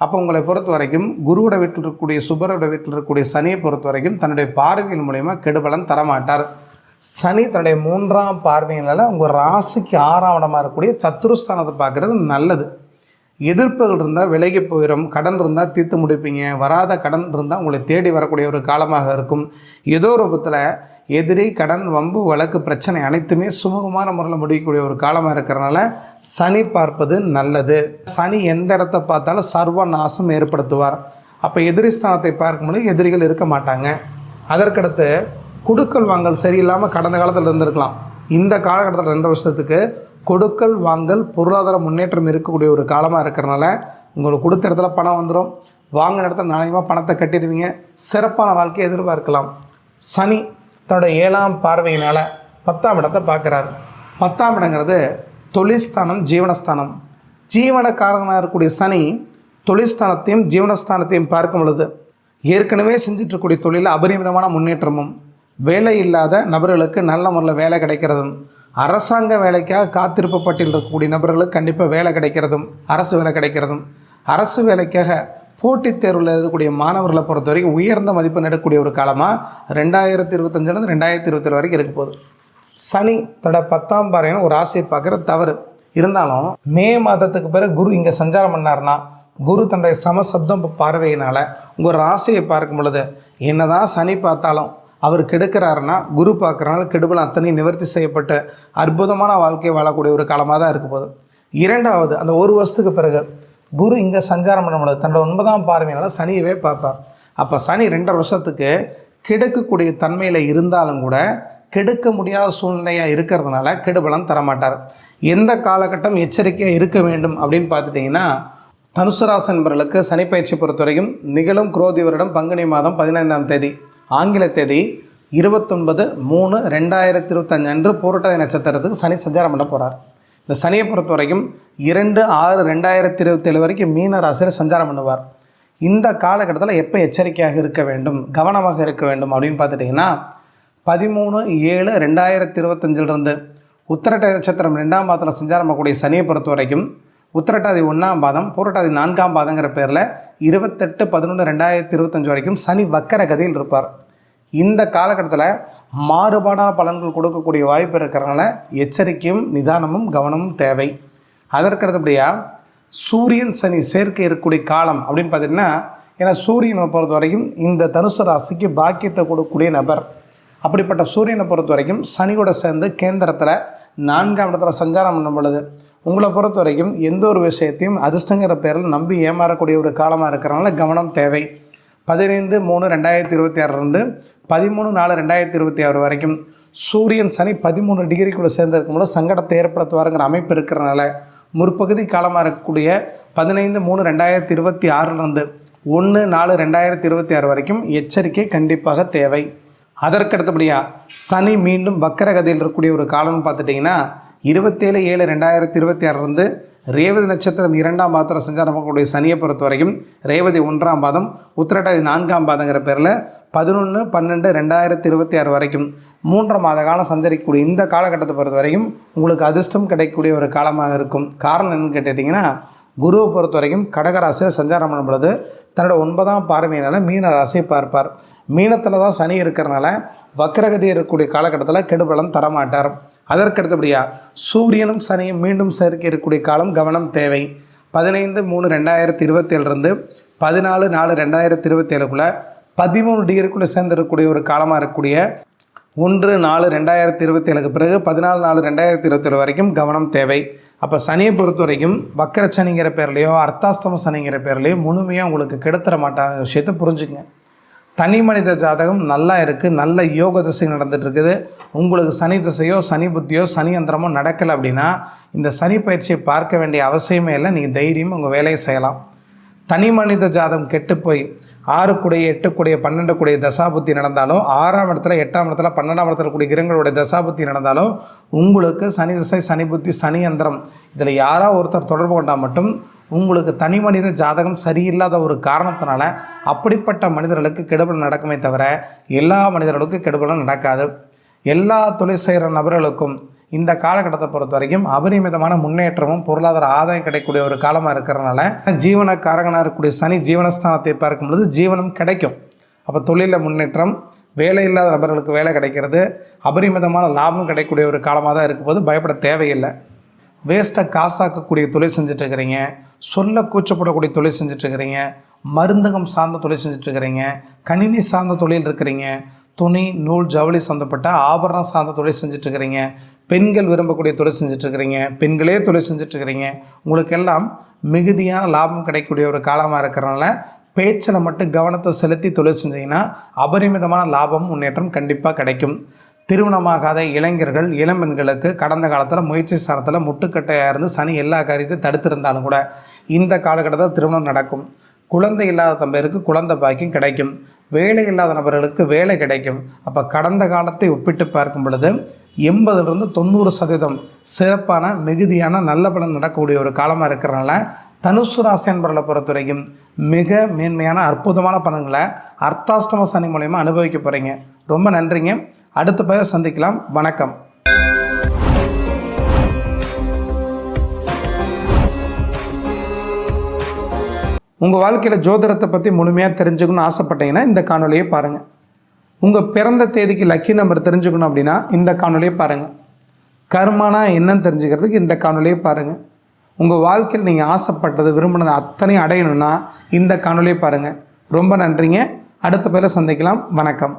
அப்போ உங்களை பொறுத்த வரைக்கும் குருவோட வீட்டில் இருக்கக்கூடிய சுபரோட வீட்டில் இருக்கக்கூடிய சனியை பொறுத்த வரைக்கும் தன்னுடைய பார்வையின் மூலயமா கெடுபலன் தரமாட்டார். சனி தன்னுடைய மூன்றாம் பார்வையினால் உங்கள் ராசிக்கு ஆறாம் இருக்கக்கூடிய சத்துருஸ்தானத்தை பார்க்குறது நல்லது. எதிர்ப்புகள் இருந்தால் விலகி போயிடும் கடன் இருந்தால் தீர்த்து முடிப்பீங்க வராத கடன் இருந்தால் உங்களை தேடி வரக்கூடிய ஒரு காலமாக இருக்கும். ஏதோ ரூபத்தில் எதிரி கடன் வம்பு வழக்கு பிரச்சனை அனைத்துமே சுமூகமான முறையில் முடியக்கூடிய ஒரு காலமாக இருக்கிறனால சனி பார்ப்பது நல்லது. சனி எந்த இடத்த பார்த்தாலும் சர்வ நாசம் ஏற்படுத்துவார். அப்போ எதிரி ஸ்தானத்தை பார்க்கும்போது எதிரிகள் இருக்க மாட்டாங்க. அதற்கடுத்து கொடுக்கல் வாங்கல் சரியில்லாமல் கடந்த காலத்தில் இருந்திருக்கலாம். இந்த காலகட்டத்தில் ரெண்டு வருஷத்துக்கு கொடுக்கல் வாங்கல் பொருளாதார முன்னேற்றம் இருக்கக்கூடிய ஒரு காலமாக இருக்கிறனால உங்களுக்கு கொடுத்த இடத்துல பணம் வந்துடும் வாங்கின இடத்துல நாணயமாக பணத்தை கட்டிடுவீங்க. சிறப்பான வாழ்க்கையை எதிர்பார்க்கலாம். சனி தன்னோட ஏழாம் பார்வையினால் பத்தாம் இடத்தை பார்க்குறாரு. பத்தாம் இடங்கிறது தொழில்ஸ்தானம் ஜீவனஸ்தானம். ஜீவனக்காரனாக இருக்கக்கூடிய சனி தொழில்ஸ்தானத்தையும் ஜீவனஸ்தானத்தையும் பார்க்கும் பொழுது ஏற்கனவே செஞ்சிட்ருக்கக்கூடிய தொழிலில் அபரிமிதமான முன்னேற்றமும் வேலை இல்லாத நபர்களுக்கு நல்ல முறையில் வேலை கிடைக்கிறதும் அரசாங்க வேலைக்காக காத்திருப்பப்பட்டிருக்கக்கூடிய நபர்களுக்கு கண்டிப்பாக வேலை கிடைக்கிறதும் அரசு வேலை கிடைக்கிறதும் அரசு வேலைக்காக போட்டித் தேர்வில் எழுதக்கூடிய மாணவர்களை பொறுத்த வரைக்கும் உயர்ந்த மதிப்பெண் எடுக்கக்கூடிய ஒரு காலமாக ரெண்டாயிரத்தி இருபத்தஞ்சிலிருந்து ரெண்டாயிரத்தி இருபத்தேழு வரைக்கும் இருக்க போகுது. சனி தட பத்தாம் பாறைன்னு ஒரு ஆசையை பார்க்குறது தவறு. இருந்தாலும் மே மாதத்துக்கு பிறகு குரு இங்கே சஞ்சாரம் பண்ணார்னா குரு தன்னுடைய சமசப்தம் பார்வையினால் உங்கள் ராசியை பார்க்கும் பொழுது என்னதான் சனி பார்த்தாலும் அவர் கெடுக்கிறாருன்னா குரு பார்க்குறனால கெடுபல் அத்தனை நிவர்த்தி செய்யப்பட்ட அற்புதமான வாழ்க்கையை வாழக்கூடிய ஒரு காலமாக தான் இருக்க போகுது. இரண்டாவது அந்த ஒரு வருஷத்துக்கு பிறகு குரு இங்கே சஞ்சாரம் பண்ண முடியாது. தன்னோட ஒன்பதாம் பார்வையினால சனியவே பார்ப்பார். அப்போ சனி ரெண்டரை வருஷத்துக்கு கெடுக்கக்கூடிய தன்மையில் இருந்தாலும் கூட கெடுக்க முடியாத சூழ்நிலையாக இருக்கிறதுனால கெடுபலம் தரமாட்டார். எந்த காலகட்டம் எச்சரிக்கையாக இருக்க வேண்டும் அப்படின்னு பார்த்துட்டிங்கன்னா தனுசுராசன் ராசி சனி சனிப்பயிற்சி பொறுத்தவரைக்கும் நிகழும் குரோதி வருடம் பங்குனி மாதம் பதினைந்தாம் தேதி. ஆங்கில தேதி இருபத்தொன்பது மூணு ரெண்டாயிரத்தி இருபத்தஞ்சு அன்று பூரட்டாதி நட்சத்திரத்துக்கு சனி சஞ்சாரம் பண்ண போகிறார் இந்த சனியை பொறுத்த வரைக்கும் இரண்டு ஆறு ரெண்டாயிரத்தி இருபத்தேழு வரைக்கும் மீன ராசியில் சஞ்சாரம் பண்ணுவார். இந்த காலகட்டத்தில் எப்போ எச்சரிக்கையாக இருக்க வேண்டும் கவனமாக இருக்க வேண்டும் அப்படின்னு பார்த்துட்டிங்கன்னா பதிமூணு ஏழு ரெண்டாயிரத்தி இருபத்தஞ்சிலிருந்து உத்தரட்டை நட்சத்திரம் ரெண்டாம் பாதத்தில் சஞ்சாரம் பண்ணக்கூடிய சனியை பொறுத்த வரைக்கும் உத்திரட்டாதி ஒன்றாம் பாதம் பூரட்டாதி நான்காம் பாதங்கிற பேரில் இருபத்தெட்டு பதினொன்று ரெண்டாயிரத்தி இருபத்தஞ்சு வரைக்கும் சனி வக்கர கதியில் இருப்பார். இந்த காலகட்டத்தில் மாறுபாடான பலன்கள் கொடுக்கக்கூடிய வாய்ப்பு இருக்கிறனால எச்சரிக்கையும் நிதானமும் கவனமும் தேவை. அதற்கடுத்தபடியாக சூரியன் சனி சேர்க்கை இருக்கக்கூடிய காலம் அப்படின்னு பார்த்தீங்கன்னா ஏன்னா சூரியனை பொறுத்த வரைக்கும் இந்த தனுசு ராசிக்கு பாக்கியத்தை கொடுக்கக்கூடிய நபர். அப்படிப்பட்ட சூரியனை பொறுத்த வரைக்கும் சனியோட சேர்ந்து கேந்திரத்தில் நான்காம் இடத்துல சஞ்சாரம் பண்ணும் பொழுது உங்களை பொறுத்த வரைக்கும் எந்த ஒரு விஷயத்தையும் அதிர்ஷ்டங்கிற பேரில் நம்பி ஏமாறக்கூடிய ஒரு காலமாக இருக்கிறனால கவனம் தேவை. பதினைந்து மூணு ரெண்டாயிரத்தி இருபத்தி ஆறுலேருந்து பதிமூணு நாலு ரெண்டாயிரத்தி இருபத்தி ஆறு வரைக்கும் சூரியன் சனி பதிமூணு டிகிரிக்குள்ளே சேர்ந்திருக்கும்போது சங்கடத்தை ஏற்படுத்துவாருங்கிற அமைப்பு இருக்கிறனால முற்பகுதி காலமாக இருக்கக்கூடிய பதினைந்து மூணு ரெண்டாயிரத்தி இருபத்தி ஆறுலேருந்து ஒன்று நாலு ரெண்டாயிரத்தி இருபத்தி ஆறு வரைக்கும் எச்சரிக்கை கண்டிப்பாக தேவை. அதற்கு அடுத்தபடியாக சனி மீண்டும் வக்கரகதியில் இருக்கக்கூடிய ஒரு காலம்னு பார்த்துட்டிங்கன்னா இருபத்தேழு ஏழு ரெண்டாயிரத்தி இருபத்தி ஆறுலேருந்து ரேவதி நட்சத்திரம் இரண்டாம் பாத்திரம் சஞ்சாரம் பண்ணக்கூடிய சனியை பொறுத்த வரைக்கும் ரேவதி ஒன்றாம் பாதம் உத்திரட்டாதி நான்காம் பாதங்கிற பேரில் பதினொன்று பன்னெண்டு ரெண்டாயிரத்தி இருபத்தி ஆறு வரைக்கும் மூன்று மாத காலம் சஞ்சரிக்கக்கூடிய இந்த காலகட்டத்தை பொறுத்த வரைக்கும் உங்களுக்கு அதிர்ஷ்டம் கிடைக்கக்கூடிய ஒரு காலமாக இருக்கும். காரணம் என்னன்னு கேட்டுட்டிங்கன்னா குருவை பொறுத்த வரைக்கும் கடகராசியில் சஞ்சாரம் பண்ணும் பொழுது தன்னோட ஒன்பதாம் பார்வையினால் மீன ராசியை பார்ப்பார். மீனத்தில் தான் சனி இருக்கிறனால வக்கரகதி இருக்கக்கூடிய காலகட்டத்தில் கெடுபலம் தரமாட்டார். அதற்கு அடுத்தபடியாக சூரியனும் சனியும் மீண்டும் சேர்க்க இருக்கக்கூடிய காலம் கவனம் தேவை. பதினைந்து மூணு ரெண்டாயிரத்தி இருபத்தேழுலேருந்து பதினாலு நாலு ரெண்டாயிரத்தி இருபத்தேழுக்குள்ளே பதிமூணு டிகிரிக்குள்ளே சேர்ந்துருக்கக்கூடிய ஒரு காலமாக இருக்கக்கூடிய ஒன்று நாலு ரெண்டாயிரத்தி இருபத்தேழுக்கு பிறகு பதினாலு நாலு ரெண்டாயிரத்தி இருபத்தேழு வரைக்கும் கவனம் தேவை. அப்போ சனியை பொறுத்த வரைக்கும் வக்கர சனிங்கிற பேர்லையோ அர்த்தாஷ்டம சனிங்கிற பேர்லையோ முழுமையாக உங்களுக்கு கெடுத்துட மாட்டாங்க விஷயத்தை புரிஞ்சுக்கங்க. தனி மனித ஜாதகம் நல்லா இருக்குது நல்ல யோக திசை நடந்துட்டு இருக்குது உங்களுக்கு சனி திசையோ சனி புத்தியோ சனி அந்தரமோ நடக்கலை அப்படின்னா இந்த சனி பயிற்சியை பார்க்க வேண்டிய அவசியமே இல்லை. நீங்கள் தைரியம் உங்கள் வேலையை செய்யலாம். தனி மனித ஜாதகம் கெட்டு போய் ஆறு கூடைய எட்டு கூடைய பன்னெண்டு கூடிய தசாபுத்தி நடந்தாலோ ஆறாம் இடத்துல எட்டாம் இடத்துல பன்னெண்டாம் இடத்துல கூடிய கிரகங்களுடைய தசாபுத்தி நடந்தாலோ உங்களுக்கு சனி திசை சனி புத்தி சனி அந்தரம் இதில் யாரோ ஒருத்தர் தொடர்பு கொண்டால் மட்டும் உங்களுக்கு தனி மனித ஜாதகம் சரியில்லாத ஒரு காரணத்தினால அப்படிப்பட்ட மனிதர்களுக்கு கெடுபலம் நடக்குமே தவிர எல்லா மனிதர்களுக்கும் கெடுபலம் நடக்காது. எல்லா தொழில் செய்கிற நபர்களுக்கும் இந்த காலகட்டத்தை பொறுத்த வரைக்கும் அபரிமிதமான முன்னேற்றமும் பொருளாதார ஆதாயம் கிடைக்கக்கூடிய ஒரு காலமாக இருக்கிறனால ஜீவன காரகனாக இருக்கக்கூடிய சனி ஜீவனஸ்தானத்தை பார்க்கும் பொழுது ஜீவனம் கிடைக்கும். அப்போ தொழிலில் முன்னேற்றம் வேலை இல்லாத நபர்களுக்கு வேலை கிடைக்கிறது. அபரிமிதமான லாபம் கிடைக்கக்கூடிய ஒரு காலமாக தான் இருக்கும்போது பயப்பட தேவையில்லை. வேஸ்ட்டை காசாக்கக்கூடிய தொழில் செஞ்சுட்டு இருக்கிறீங்க சொல்ல கூச்சப்படக்கூடிய தொழில் செஞ்சிட்ருக்கிறீங்க மருந்தகம் சார்ந்த தொழில் செஞ்சிட்ருக்கிறீங்க கணினி சார்ந்த தொழில் இருக்கிறீங்க துணி நூல் ஜவுளி சம்மந்தப்பட்ட ஆபரணம் சார்ந்த தொழில் செஞ்சிட்ருக்கிறீங்க பெண்கள் விரும்பக்கூடிய தொழில் செஞ்சிட்ருக்கிறீங்க பெண்களே தொழில் செஞ்சிட்ருக்கிறீங்க உங்களுக்கெல்லாம் மிகுதியான லாபம் கிடைக்கக்கூடிய ஒரு காலமாக இருக்கிறனால பேச்சில் மட்டும் கவனத்தை செலுத்தி தொழில் செஞ்சிங்கன்னா அபரிமிதமான லாபம் முன்னேற்றம் கண்டிப்பாக கிடைக்கும். திருமணமாகாத இளைஞர்கள் இளம்பெண்களுக்கு கடந்த காலத்தில் முயற்சி ஸ்தானத்தில் முட்டுக்கட்டையாக இருந்து சனி எல்லா காரியத்தையும் தடுத்திருந்தாலும் கூட இந்த காலகட்டத்தில் திருமணம் நடக்கும். குழந்தை இல்லாத தம்பருக்கு குழந்தை பாக்கியம் கிடைக்கும். வேலை இல்லாத நபர்களுக்கு வேலை கிடைக்கும். அப்போ கடந்த காலத்தை ஒப்பிட்டு பார்க்கும் பொழுது எண்பதுலேருந்து தொண்ணூறு சதவீதம் சிறப்பான மிகுதியான நல்ல பலன் நடக்கக்கூடிய ஒரு காலமாக இருக்கிறனால தனுசு ராசி என்பவர்களை பொறுத்த வரைக்கும் மிக மேன்மையான அற்புதமான பலன்களை அர்த்தாஷ்டம சனி மூலயமா அனுபவிக்க போகிறீங்க ரொம்ப நன்றிங்க. அடுத்த பதில் சந்திக்கலாம். வணக்கம். உங்கள் வாழ்க்கையில் ஜோதிடத்தை பற்றி முழுமையாக தெரிஞ்சுக்கணும்னு ஆசைப்பட்டீங்கன்னா இந்த காணொலியை பாருங்கள் உங்கள் பிறந்த தேதிக்கு லக்கி நம்பர் தெரிஞ்சுக்கணும் அப்படின்னா இந்த காணொலியை பாருங்கள் கர்மானா என்னன்னு தெரிஞ்சுக்கிறதுக்கு இந்த காணொலியை பாருங்கள் உங்கள் வாழ்க்கையில் நீங்கள் ஆசைப்பட்டது விரும்பினது அத்தனையும் அடையணும்னா இந்த காணொலியை பாருங்கள் ரொம்ப நன்றிங்க. அடுத்த பேரை சந்திக்கலாம். வணக்கம்.